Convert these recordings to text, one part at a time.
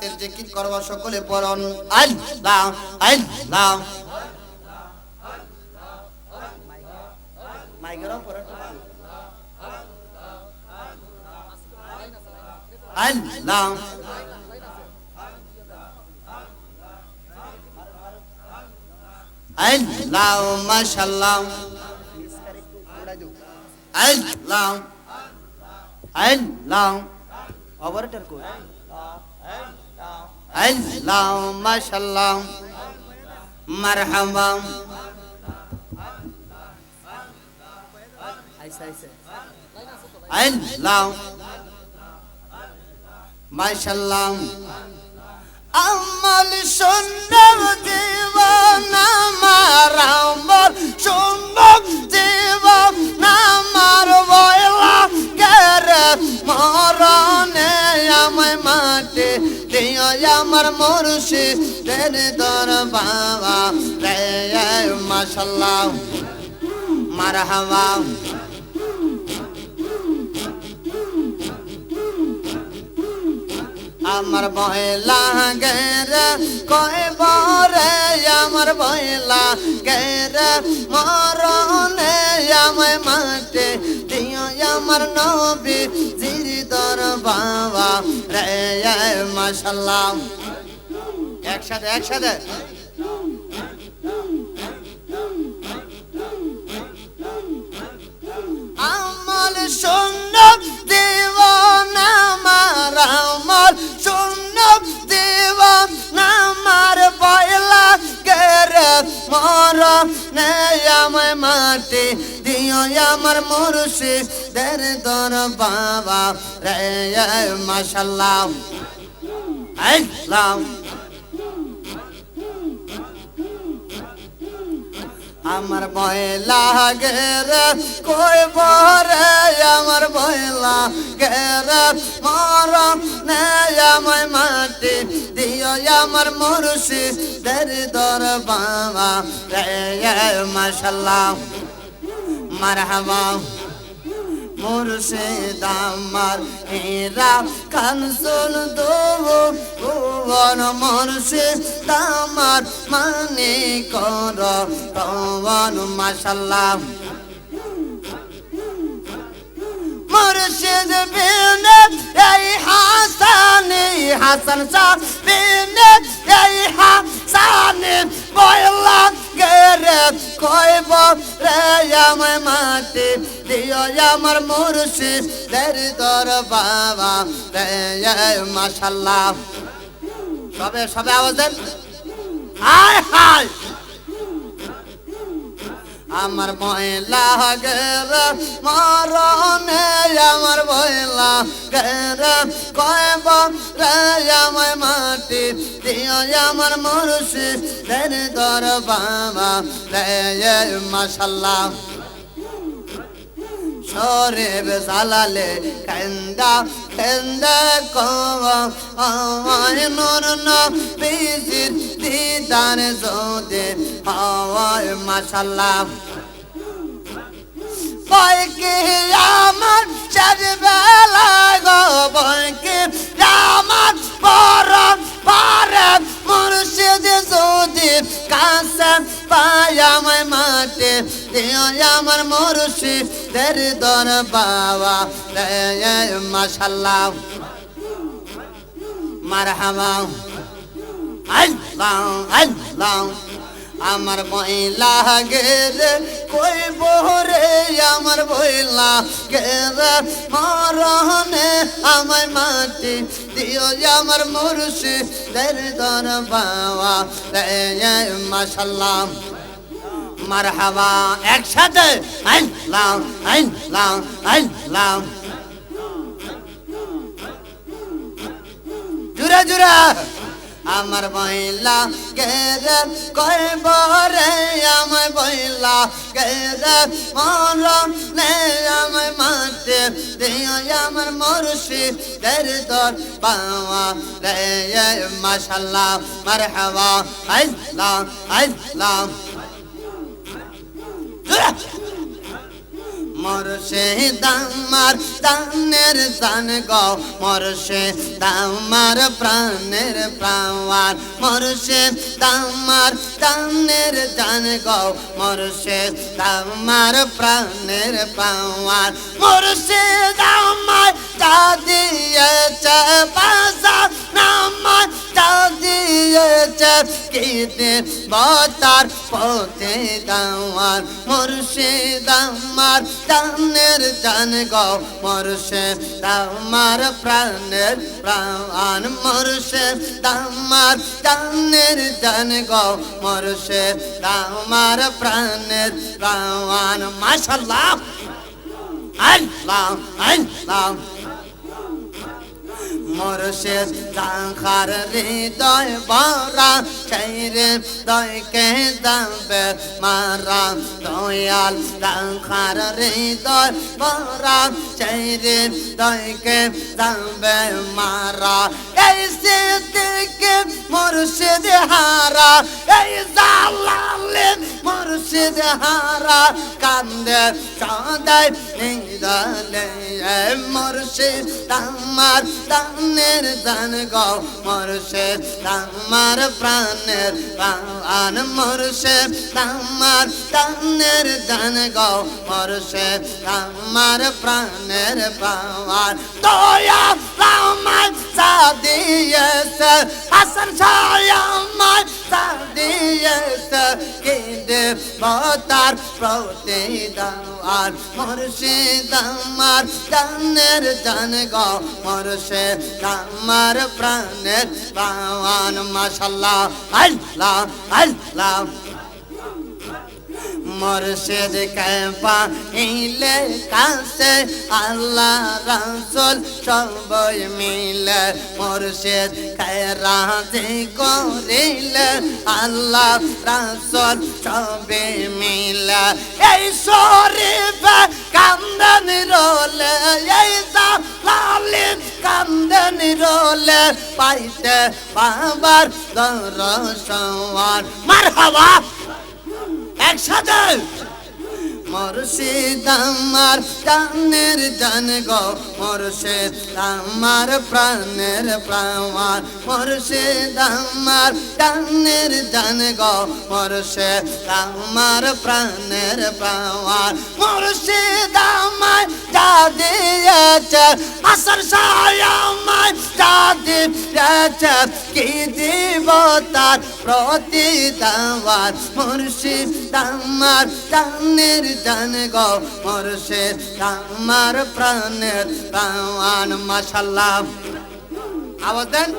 জাতের জিকির করব সকলে পড়ন। আল্লাহ আল্লাহ। মাইকেরও পড়ো আল্লাহ। আল্লাহ, মাশাআল্লাহ। আল্লাহ। আল্লাহ। অপারেটর কই? আল্লাহ মাশাআল্লাহ মারহাবা। আল্লাহ মাশাআল্লাহ আমল সুন্দর আমার মুর্শি তের দর বাবা। রে মাশাল্লাহ। মারহাবা। আমার বয়লা গেরে কয় বরে, আমার বয়লা গেরে মরণে আমায় দিও আমার নবী জিরিদর বাবা রে মাশাল্লাহ। একসাথে একসাথে। আমল সুন্নত দেওয়ান, আমার আমল সুন্নত দেওয়ান, আমার বয়লা গেরে মর আমায় মাটি দিও, আমার মুর্শি দের দর বাবা রে, মাশাল্লাহ। আল্লাহ। আমার বয়লা গেরে কই বরে আমার বয়লা গের মর নে আমায় মাটি, দিও আমার মরুষি দের দর বাবা। রে মাশাল্লাহ। মারহাবা। মুর্শিদ আমার হীরা কানসুল দেবো ভুবন মুর্শিদ আমার মানে কর পবন মাশাল্লাহ মুর্শিদ বিনে এই হাসানি হাসান শাহ বিনে এই হাসানি বয়লা কইব রে আমার মাটি, দিও আমার মুর্শিদ দের দর বাবা রে মাশাল্লাহ। সবে সবে আওয়াজ দেন। হায় হায়! আমার ময়লা গের মরণে আমার ময়লা গের কয়ব রে আমায় মাটি দিও, আমার মরুষি দেন দর বাবা রে মাশাল্লাহ। শরীর জালালে কেন্দা কেন্দা আমায় নূর নবীজির দিদার জোদে হাওয়ায় মাশাল্লাহ বয়কে আমার চারবেলা গো? বয়কে আমার বড় পারে মুর্শিদ যদি কাছে পায় আমায় মাঠে আমার মুর্শিদ দের বাবা। মাশাল্লাহ। মারহাবা। আল্লাহ আল্লাহ। আমার বইলা গেলে কই বহরে আমার বইলা গেলে মরহনে আমায় মাটি দিও আমার মুর্শি দের দর বাবা। রে মাশাল্লাহ। মারহাবা, একসাথে আল্লাহ আল্লাহ আল্লাহ জুরা জুরা আমার বইলা গেরে কই বরে, আমার বইলা গেরে মর নে আমার মাঠে দিও, আমার মরশি দের দর বাবা রে মাশাল্লাহ, মারহাবা। আল্লাহ আল্লাহ মুর্শিদ আমার প্রাণের প্রাণ মুর্শিদ আমার দানের দান গো। মুর্শিদ আমার প্রাণের প্রাণ মুর্শিদ আমার যা দিয়েছে বাসা দিয়েছে কেটে বতার পথে গাওয়ার মুর্শিদ আমার দানের জান গো, মুর্শিদ আমার প্রাণের প্রাণ, মুর্শিদ আমার দানের জান গো, মুর্শিদ আমার প্রাণের প্রাণ। মাশাল্লাহ আল্লাহ আল্লাহ মুর্শিদ তাহার হৃদয় বরা সেই হৃদয়কে দাবে মারা। দয়াল তাহার হৃদয় বরা সেই হৃদয়কে দাবে মারা। এই সিদ্দিকে মুর্শিদ হারা, এই জালালে মুর্শিদ হারা কান্দে সদাই নিদলে। মুর্শিদ আমার দানের দান গো মুর্শিদ আমার প্রাণের প্রাণ। মুর্শিদ আমার দানের দান গো মুর্শিদ আমার প্রাণের প্রাণ। দয়া আমার সাদিয়েছে হাসান ছায়া আমার সাদিয়েছে কেঁদে বতার প্রতিদান মুর্শিদ আমার দানের দান গো, মুর্শিদ আমার প্রাণের প্রাণ মাশাল্লাহ আল্লাহ আল্লাহ মুর্শিদ কেপা ইলে কাছে আল্লাহ রাসুল সবই মিলে। মুর্শিদ রাজি করিলে আল্লাহ রাসুল সবে মিলে। এই শরীফ কান্দন রোলে, এই লালিন কান্দন রোলে, পাইতে বাবার দরসওয়ার মারহাবা! একসাথে। মুর্শিদ আমার জানের জান গো, মুর্শিদ আমার প্রাণের প্রাণ মুর্শিদ আমার জানের জান গো, মুর্শিদ আমার প্রাণের প্রাণ মুর্শিদ আমার যা দিয়েছে, আসর সায়ামায় যা দিয়েছে কি দিব তার প্রতিদান মুর্শিদ আমার জানের জান গো, মুর্শিদ আমার প্রাণের প্রাণ মাশাল্লাহ আওয়াজ দেন?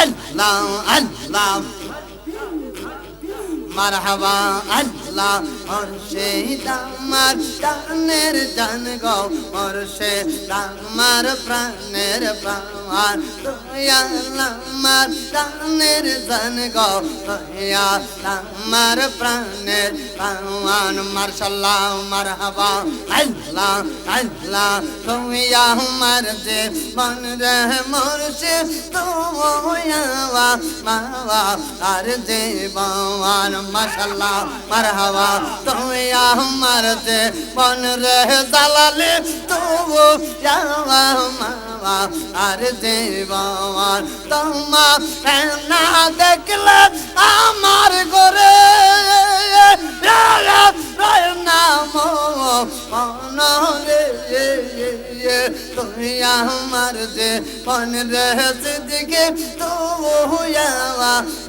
আল্লাহ আল্লাহ। মারহাবা, আল্লাহ। মুর্শিদ আমার জানের জান গো, মুর্শিদ আমার প্রাণের প্রাণ দয়া আমার জানের জান গো দয়া আমার প্রাণের প্রাণ মার্শাল্লাহ, মারহাবা। আল্লাহ আল্লাহ তুমি আমার যে মন রে মুর্শিদ তুমি মাওয়া আর জীবন মাশাল্লাহ মারহাবা। তুমি আমার যে মন রে জালালে তবু যাওয়া মাওয়া আর জীবন তোমার না দেখলে আমার ঘরে নাম রে তুমি আমার যে রে দিকে তো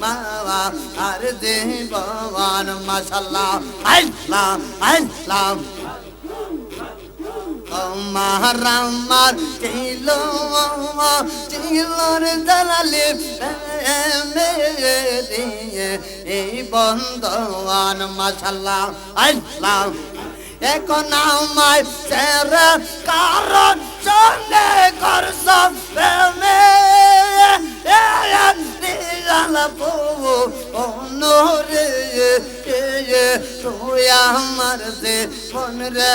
মাওয়া আর যে ভগবান মাশাল্লাহ আল্লাহ আল্লাহ। আমার আমার ছিল চিলর দালালে এই বন্ধন মাশাল্লাহ আল্লাহ। এখন আমায় সেরা, কারণ চলে করছ প্রেমে। জালাবো অনরে তুই আমার যে মন রে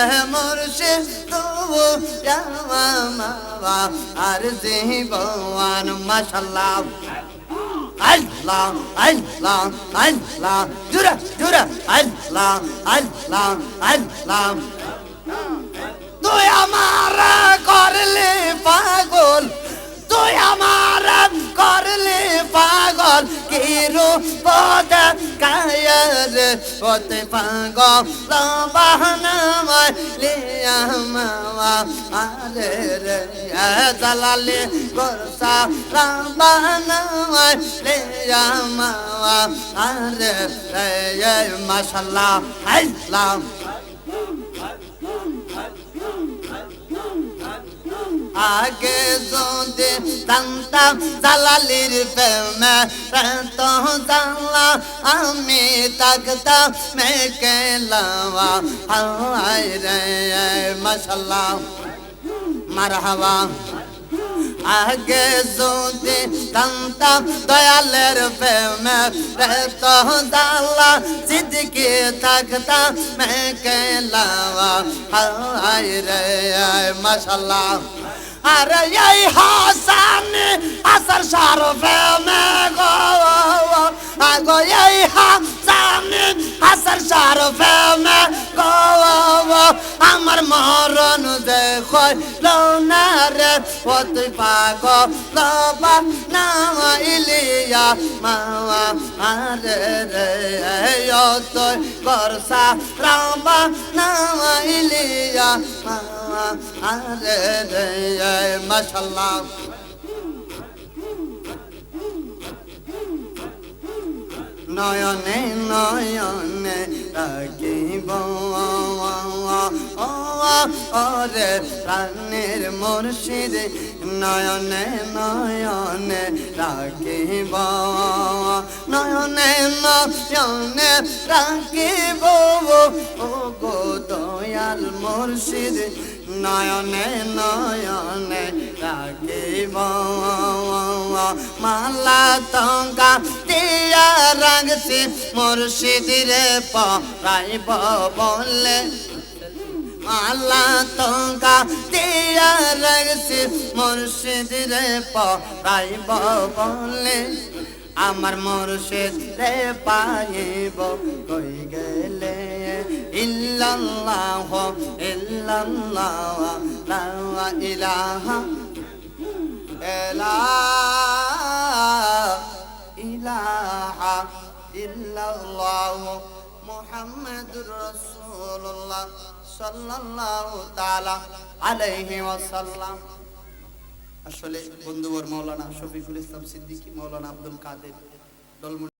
আর যে ভগবান মাশাল্লাহ। আল্লাহ আল্লাহ আল্লাহ জুরা জুরা আল্লাহ আল্লাহ আল্লাহ তুই আমার করলে পাগল। তুই আমার করলে কি রূপ কায়ার ওতে পাগল বাহানামায় লিয়া মামা আরে রে জালালে গোরসা বাহানামায় লিয়া মামা আরে রে মাশাল্লাহ হাইলাম আগে যদি জানতাম জালালির প্রেমে তো জানলা, আমি তাকতাম মেকে লাওয়া হাই রে, মশাল্লাহ, মারহাবা। আগে যদি জানতাম দয়ালের প্রেমে তো জানলা সিদ্দিকে থাকতাম, মেকে লাওয়া হাই রে, মশাল্লাহ। আরে এই হাসান আসার সার প্রেমে গো আগো এই হাসান আসার সার প্রেমে গো আমার মরণ দেখো লৌনা রে ও তুই পাগ লবা ইলিয়া মাওয়া আরে রে ও তুই বর্ষা রাবা না ইলিয়া মাওয়া আরে রে মাশাল্লাহ। নয়নে নয়নে রাখিব ওরে প্রাণের মুর্শিদ নয়নে নয়নে রাখিব। নয়নে নয়নে রাখিব। ও গো দয়াল মুর্শিদ নয়নে নয়নে রাখিব। মালা তঙ্কা দিয়া রাখছি মুর্শিদ রে পরাইব বলে। মালা তঙ্কা দিয়া রাখছি মুর্শিদ রে পরাইব বলে। আমার মুর্শিদ রে পাইব কই গেলে? ইল্লাল্লাহ ইল্লাল্লাহ লা ইলাহা ইলাহা ইল্লাল্লাহ মুহাম্মাদুর রাসূলুল্লাহ। আসলে বন্ধুবর মাওলানা শফিকুল ইসলাম সিদ্দিকী মাওলানা আব্দুল কাদের